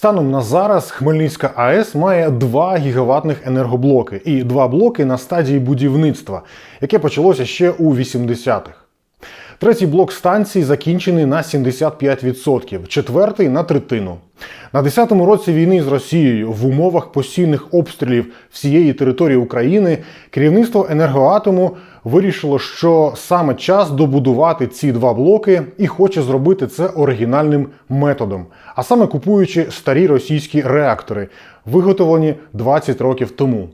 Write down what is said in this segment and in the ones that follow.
Станом на зараз Хмельницька АЕС має два гігаватних енергоблоки і два блоки на стадії будівництва, яке почалося ще у 80-х. Третій блок станції закінчений на 75%, четвертий на третину. На 10-му році війни з Росією в умовах постійних обстрілів всієї території України керівництво енергоатому вирішило, що саме час добудувати ці два блоки і хоче зробити це оригінальним методом, а саме купуючи старі російські реактори, виготовлені 20 років тому.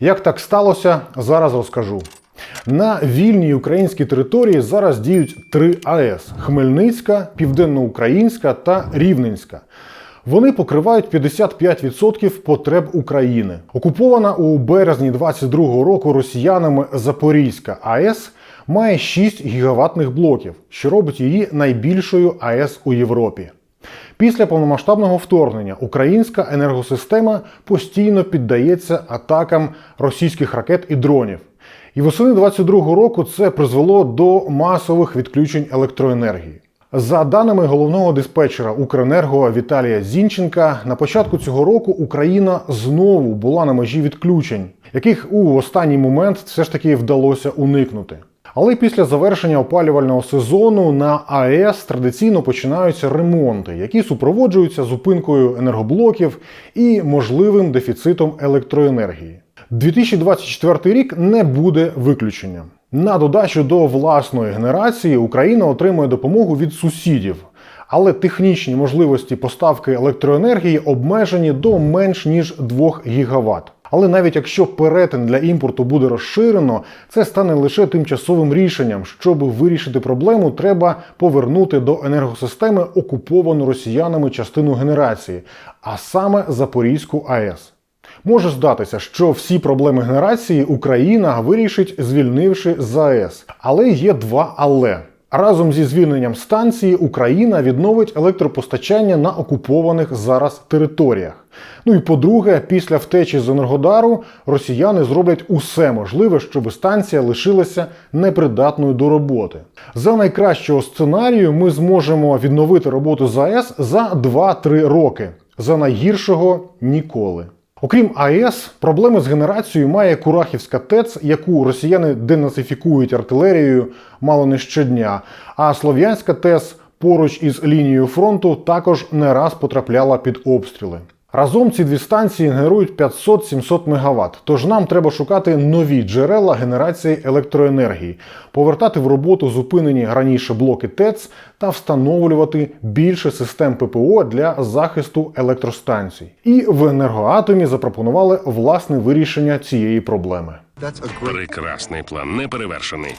Як так сталося, зараз розкажу. На вільній українській території зараз діють три АЕС: Хмельницька, Південноукраїнська та Рівненська. Вони покривають 55% потреб України. Окупована у березні 22-го року росіянами Запорізька АЕС має 6 гігаватних блоків, що робить її найбільшою АЕС у Європі. Після повномасштабного вторгнення українська енергосистема постійно піддається атакам російських ракет і дронів. І восени 22-го року це призвело до масових відключень електроенергії. За даними головного диспетчера Укренерго Віталія Зінченка, на початку цього року Україна знову була на межі відключень, яких у останній момент все ж таки вдалося уникнути. Але після завершення опалювального сезону на АЕС традиційно починаються ремонти, які супроводжуються зупинкою енергоблоків і можливим дефіцитом електроенергії. 2024 рік не буде виключенням. На додачу до власної генерації Україна отримує допомогу від сусідів, але технічні можливості поставки електроенергії обмежені до менш ніж 2 гігаватт. Але навіть якщо перетин для імпорту буде розширено, це стане лише тимчасовим рішенням. Щоб вирішити проблему, треба повернути до енергосистеми окуповану росіянами частину генерації, а саме Запорізьку АЕС. Може здатися, що всі проблеми генерації Україна вирішить, звільнивши ЗАЕС. Але є два але. Разом зі звільненням станції Україна відновить електропостачання на окупованих зараз територіях. Ну і по-друге, після втечі з Енергодару росіяни зроблять усе можливе, щоб станція лишилася непридатною до роботи. За найкращого сценарію ми зможемо відновити роботу ЗАЕС за 2-3 роки. За найгіршого ніколи. Окрім АЕС, проблеми з генерацією має Курахівська ТЕЦ, яку росіяни денацифікують артилерією мало не щодня. А Слов'янська ТЕС поруч із лінією фронту також не раз потрапляла під обстріли. Разом ці дві станції генерують 500-700 МВт, тож нам треба шукати нові джерела генерації електроенергії, повертати в роботу зупинені раніше блоки ТЕЦ та встановлювати більше систем ППО для захисту електростанцій. І в енергоатомі запропонували власне вирішення цієї проблеми. Прекрасний план, неперевершений.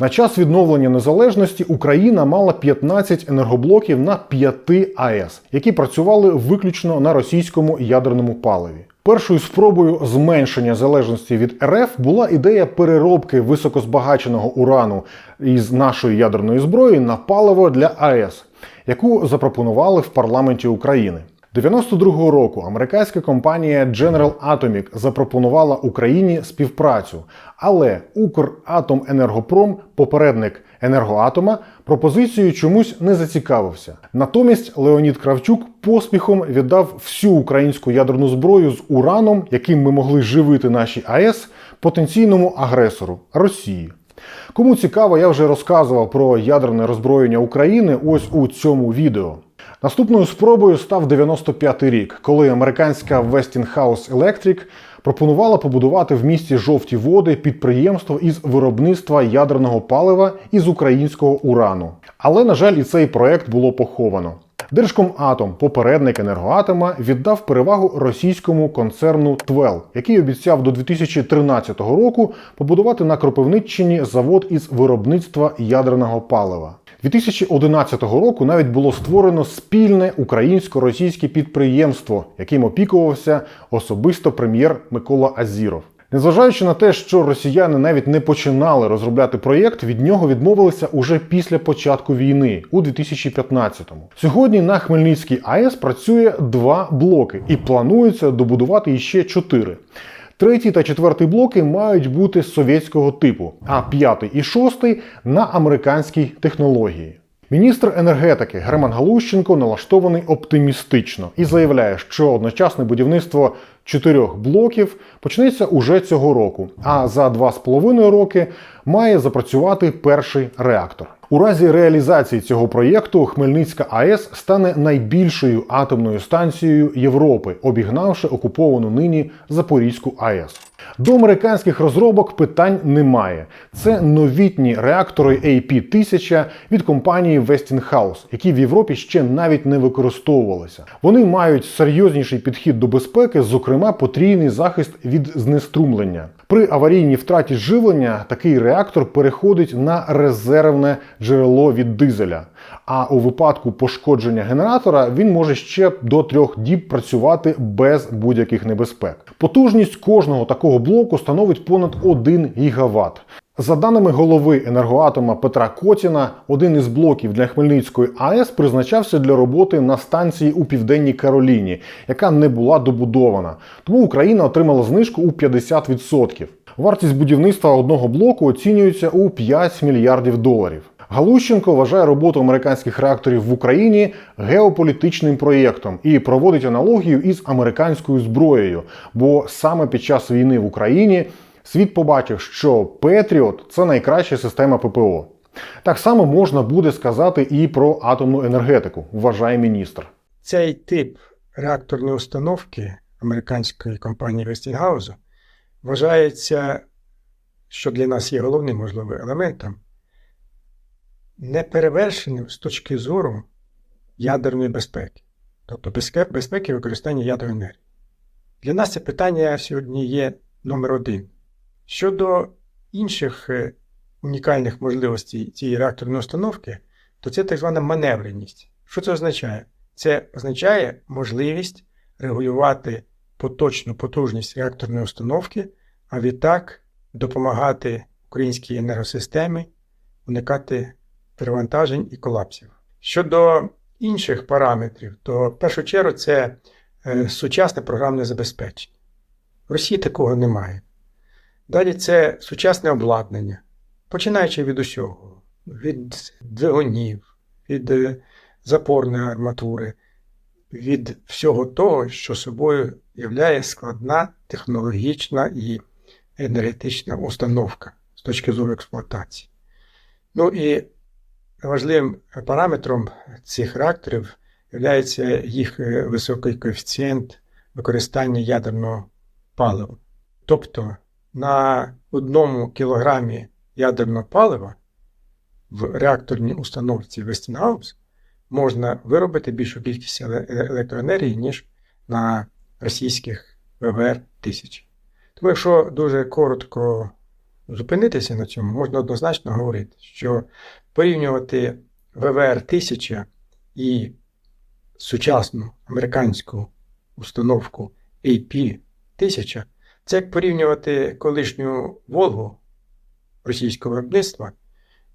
На час відновлення незалежності Україна мала 15 енергоблоків на 5 АЕС, які працювали виключно на російському ядерному паливі. Першою спробою зменшення залежності від РФ була ідея переробки високозбагаченого урану із нашої ядерної зброї на паливо для АЕС, яку запропонували в парламенті України. 92-го року американська компанія General Atomic запропонувала Україні співпрацю, але Укратоменергопром, попередник енергоатома, пропозицією чомусь не зацікавився. Натомість Леонід Кравчук поспіхом віддав всю українську ядерну зброю з ураном, яким ми могли живити наші АЕС, потенційному агресору Росії. Кому цікаво, я вже розказував про ядерне роззброєння України ось у цьому відео. Наступною спробою став 95-й рік, коли американська Westinghouse Electric пропонувала побудувати в місті жовті води підприємство із виробництва ядерного палива із українського урану. Але, на жаль, і цей проект було поховано. Держкоматом, попередник енергоатома, віддав перевагу російському концерну Твел, який обіцяв до 2013 року побудувати на Кропивниччині завод із виробництва ядерного палива. 2011 року навіть було створено спільне українсько-російське підприємство, яким опікувався особисто прем'єр Микола Азіров. Незважаючи на те, що росіяни навіть не починали розробляти проєкт, від нього відмовилися уже після початку війни у 2015-му. Сьогодні на Хмельницькій АЕС працює два блоки і планується добудувати іще чотири. Третій та четвертий блоки мають бути совєтського типу, а п'ятий і шостий на американській технології. Міністр енергетики Герман Галущенко налаштований оптимістично і заявляє, що одночасне будівництво чотирьох блоків почнеться уже цього року, а за два з половиною роки має запрацювати перший реактор. У разі реалізації цього проєкту Хмельницька АЕС стане найбільшою атомною станцією Європи, обігнавши окуповану нині Запорізьку АЕС. До американських розробок питань немає. Це новітні реактори AP1000 від компанії Westinghouse, які в Європі ще навіть не використовувалися. Вони мають серйозніший підхід до безпеки, зокрема потрійний захист від знеструмлення. При аварійній втраті живлення такий реактор переходить на резервне джерело від дизеля. А у випадку пошкодження генератора він може ще до трьох діб працювати без будь-яких небезпек. Потужність кожного такого блоку становить понад 1 гігаватт. За даними голови енергоатома Петра Котіна, один із блоків для Хмельницької АЕС призначався для роботи на станції у південній Кароліні, яка не була добудована. Тому Україна отримала знижку у 50%. Вартість будівництва одного блоку оцінюється у 5 мільярдів доларів. Галущенко вважає роботу американських реакторів в Україні геополітичним проєктом і проводить аналогію із американською зброєю, бо саме під час війни в Україні світ побачив, що Петріот це найкраща система ППО. Так само можна буде сказати і про атомну енергетику, вважає міністр. Цей тип реакторної установки американської компанії Westinghouse вважається, що для нас є головним можливим елементом, неперевершеним з точки зору ядерної безпеки, тобто безпеки використання ядерної енергії. Для нас це питання сьогодні є номер один. Щодо інших е, унікальних можливостей цієї реакторної установки, то це так звана маневреність. Що це означає? Це означає можливість регулювати поточну потужність реакторної установки, а відтак допомагати українській енергосистемі уникати перевантажень і колапсів. Щодо інших параметрів, то в першу чергу це е, сучасне програмне забезпечення. В Росії такого немає. Далі це сучасне обладнання, починаючи від усього, від двигунів, від е, запорної арматури, від всього того, що собою являє складна технологічна і енергетична установка з точки зору експлуатації. Ну і важливим параметром цих реакторів є їх е, високий коефіцієнт використання ядерного палива. Тобто на одному кілограмі ядерного палива в реакторній установці Westinghouse можна виробити більшу кількість електроенергії, ніж на російських ВВР-1000. Тому, якщо дуже коротко зупинитися на цьому, можна однозначно говорити, що порівнювати ВВР-1000 і сучасну американську установку AP-1000 це як порівнювати колишню Волгу російського виробництва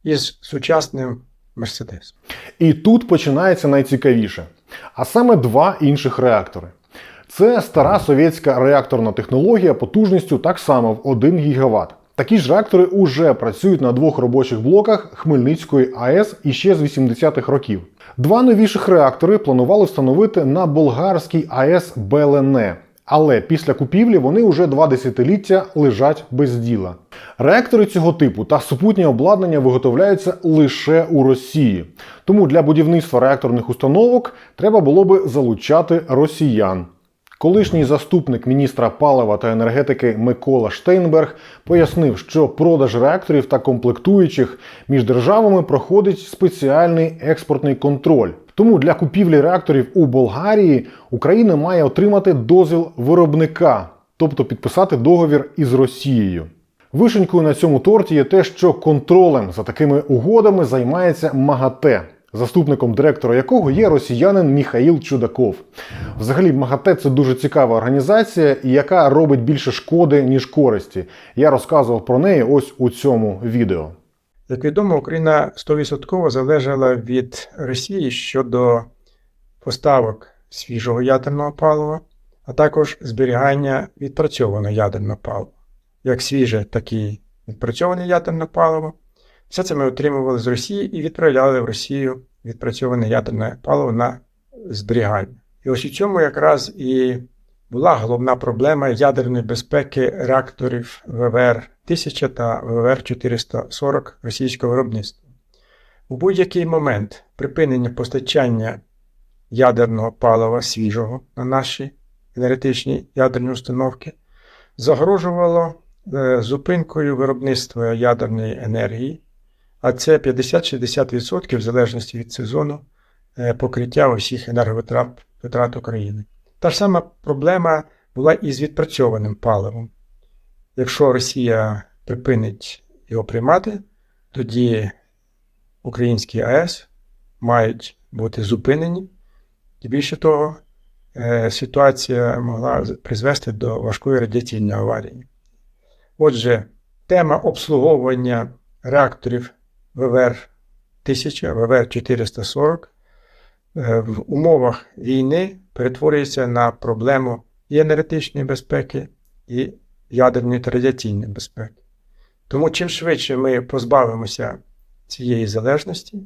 із сучасним Мерседесом. І тут починається найцікавіше. А саме два інших реактори. Це стара совєтська реакторна технологія потужністю так само в 1 ГВт. Такі ж реактори уже працюють на двох робочих блоках Хмельницької АЕС іще з 80-х років. Два новіших реактори планували встановити на болгарській АЕС Белене. Але після купівлі вони вже два десятиліття лежать без діла. Реактори цього типу та супутнє обладнання виготовляються лише у Росії. Тому для будівництва реакторних установок треба було би залучати росіян. Колишній заступник міністра палива та енергетики Микола Штейнберг пояснив, що продаж реакторів та комплектуючих між державами проходить спеціальний експортний контроль. Тому для купівлі реакторів у Болгарії Україна має отримати дозвіл виробника, тобто підписати договір із Росією. Вишенькою на цьому торті є те, що контролем за такими угодами займається МАГАТЕ, заступником директора якого є росіянин Міхаїл Чудаков. Взагалі, МАГАТЕ це дуже цікава організація, яка робить більше шкоди, ніж користі. Я розказував про неї ось у цьому відео. Як відомо, Україна 100% залежала від Росії щодо поставок свіжого ядерного палива, а також зберігання відпрацьованого ядерного палива. Як свіже, так і відпрацьоване ядерне паливо. Все це ми отримували з Росії і відправляли в Росію відпрацьоване ядерне паливо на зберігання. І ось у цьому якраз і була головна проблема ядерної безпеки реакторів ВВР 1000 та ВВР 440 російського виробництва. У будь-який момент припинення постачання ядерного палива свіжого на наші енергетичні ядерні установки загрожувало е, зупинкою виробництва ядерної енергії, а це 50-60% в залежності від сезону е, покриття усіх енерговитрат витрат України. Та ж сама проблема була і з відпрацьованим паливом. Якщо Росія припинить його приймати, тоді українські АЕС мають бути зупинені. І більше того, е, ситуація могла призвести до важкої радіаційної аварії. Отже, тема обслуговування реакторів ВВР 1000, ВВР 440 е, в умовах війни перетворюється на проблему і енергетичної безпеки, і ядерної та радіаційної безпеки. Тому чим швидше ми позбавимося цієї залежності,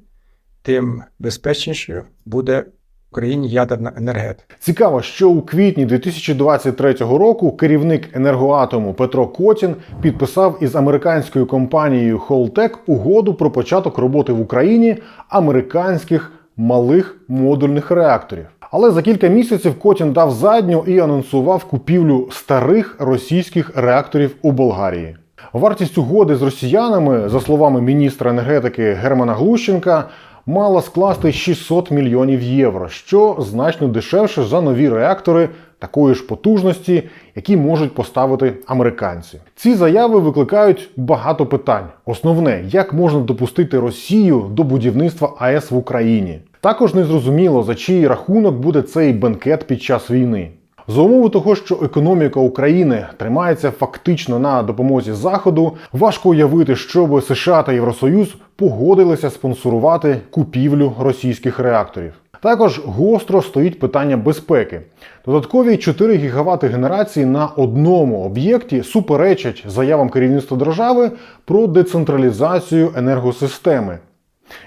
тим безпечнішою буде Україні ядерна енергетика. Цікаво, що у квітні 2023 року керівник енергоатому Петро Котін підписав із американською компанією Holtec угоду про початок роботи в Україні американських малих модульних реакторів. Але за кілька місяців Котін дав задню і анонсував купівлю старих російських реакторів у Болгарії. Вартість угоди з росіянами, за словами міністра енергетики Германа Глущенка, мала скласти 600 мільйонів євро, що значно дешевше за нові реактори такої ж потужності, які можуть поставити американці. Ці заяви викликають багато питань. Основне, як можна допустити Росію до будівництва АЕС в Україні. Також незрозуміло, за чий рахунок буде цей бенкет під час війни. За умови того, що економіка України тримається фактично на допомозі Заходу, важко уявити, щоб США та Євросоюз погодилися спонсорувати купівлю російських реакторів. Також гостро стоїть питання безпеки. Додаткові 4 гігавати генерації на одному об'єкті суперечать заявам керівництва держави про децентралізацію енергосистеми,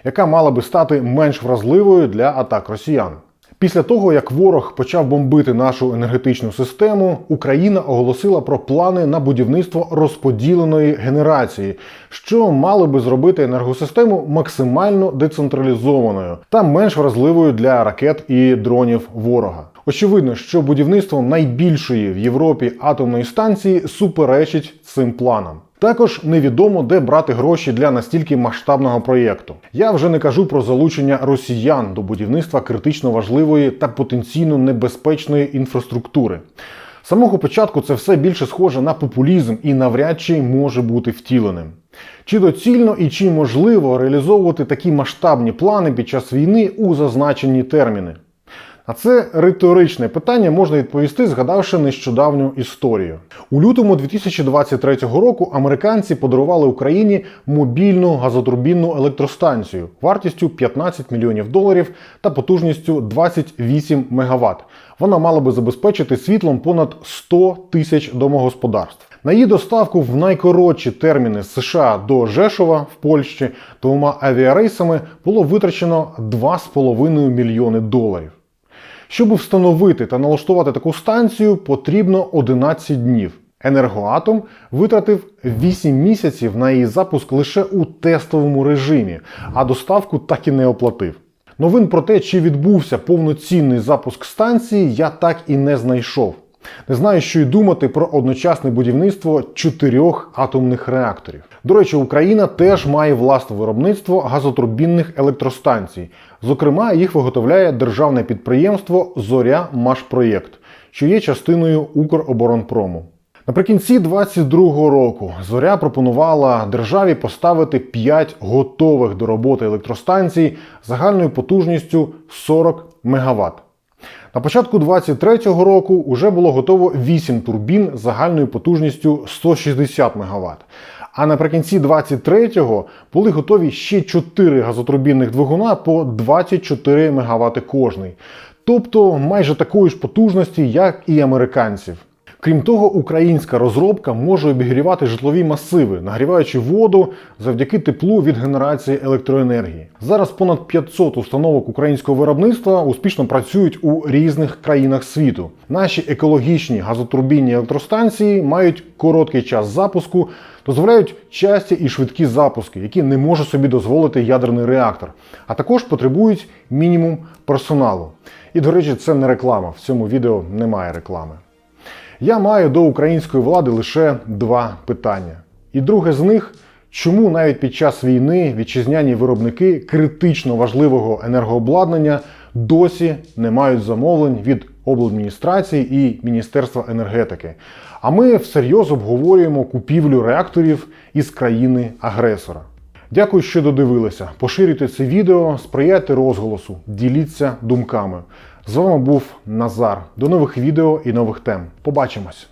яка мала би стати менш вразливою для атак росіян. Після того, як ворог почав бомбити нашу енергетичну систему, Україна оголосила про плани на будівництво розподіленої генерації, що мали би зробити енергосистему максимально децентралізованою та менш вразливою для ракет і дронів ворога. Очевидно, що будівництво найбільшої в Європі атомної станції суперечить цим планам. Також невідомо, де брати гроші для настільки масштабного проєкту. Я вже не кажу про залучення росіян до будівництва критично важливої та потенційно небезпечної інфраструктури. З самого початку це все більше схоже на популізм і навряд чи може бути втіленим. Чи доцільно і чи можливо реалізовувати такі масштабні плани під час війни у зазначені терміни? А це риторичне питання можна відповісти, згадавши нещодавню історію. У лютому 2023 року американці подарували Україні мобільну газотурбінну електростанцію вартістю 15 мільйонів доларів та потужністю 28 МВт. Вона мала би забезпечити світлом понад 100 тисяч домогосподарств. На її доставку в найкоротші терміни з США до Жешова в Польщі двома авіарейсами було витрачено 2,5 мільйони доларів. Щоб встановити та налаштувати таку станцію, потрібно 11 днів. Енергоатом витратив 8 місяців на її запуск лише у тестовому режимі, а доставку так і не оплатив. Новин про те, чи відбувся повноцінний запуск станції, я так і не знайшов. Не знаю, що й думати про одночасне будівництво чотирьох атомних реакторів. До речі, Україна теж має власне виробництво газотурбінних електростанцій. Зокрема, їх виготовляє державне підприємство Зоря Машпроєкт, що є частиною Укроборонпрому. Наприкінці 2022 року Зоря пропонувала державі поставити 5 готових до роботи електростанцій загальною потужністю 40 МВт. На початку 2023 року вже було готово 8 турбін загальною потужністю 160 МВт. А наприкінці 23-го були готові ще 4 газотурбінних двигуна по 24 МВт кожний. Тобто майже такої ж потужності, як і американців. Крім того, українська розробка може обігрівати житлові масиви, нагріваючи воду завдяки теплу від генерації електроенергії. Зараз понад 500 установок українського виробництва успішно працюють у різних країнах світу. Наші екологічні газотурбінні електростанції мають короткий час запуску, дозволяють часті і швидкі запуски, які не може собі дозволити ядерний реактор, а також потребують мінімум персоналу. І, до речі, це не реклама. В цьому відео немає реклами. Я маю до української влади лише два питання. І друге з них чому навіть під час війни вітчизняні виробники критично важливого енергообладнання досі не мають замовлень від обладміністрації і Міністерства енергетики. А ми всерйоз обговорюємо купівлю реакторів із країни-агресора. Дякую, що додивилися. Поширюйте це відео, сприяйте розголосу, діліться думками. З вами був Назар. До нових відео і нових тем. Побачимось!